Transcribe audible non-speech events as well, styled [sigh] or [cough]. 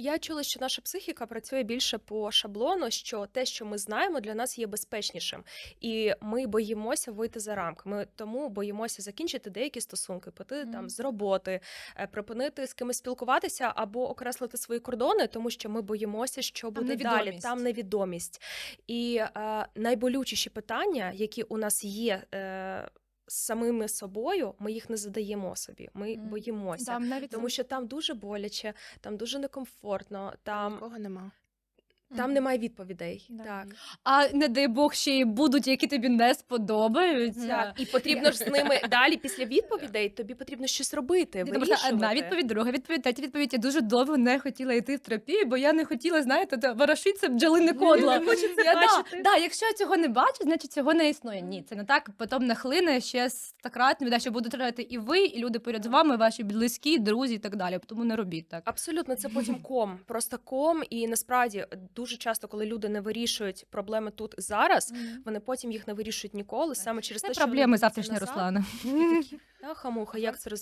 Я чула, що наша психіка працює більше по шаблону, що те, що ми знаємо, для нас є безпечнішим, і ми боїмося вийти за рамки. Ми тому боїмося закінчити деякі стосунки, піти Мгм. там з роботи, е, припинити з кимось спілкуватися або окреслити свої кордони, тому що ми боїмося, що буде далі. Там невідомість. І е, найболючіші питання, які у нас є. Е, самими собою ми їх не задаємо собі. Ми mm. боїмося. Там навіть Тому що там дуже боляче, там дуже некомфортно, там, Нікого нема. Там немає відповідей. Да. Так. А не дай Бог ще й будуть, які тобі не сподобаються. так. І потрібно ж з ними [laughs] далі після відповідей тобі потрібно щось робити. Тому що одна відповідь, друга відповідь, третя відповідь. Я дуже довго не хотіла йти в терапію, бо я не хотіла, знаєте, ворошиться бджолине кодло. Не хочеться Я, да, бачити. да, якщо я цього не бачу, значить цього не існує. Ні, це не так. Потім нахлине ще стократно, да, що будуть робити і ви, і люди поряд з вами, ваші близькі, друзі і так далі. Тому не робіть так. Абсолютно, це потім ком, просто ком. І насправді дуже часто, коли люди не вирішують проблеми тут зараз, вони потім їх не вирішують ніколи, саме через Це те, що вони проблеми завтрашні назад Руслана. Та хамуха, як це розробити?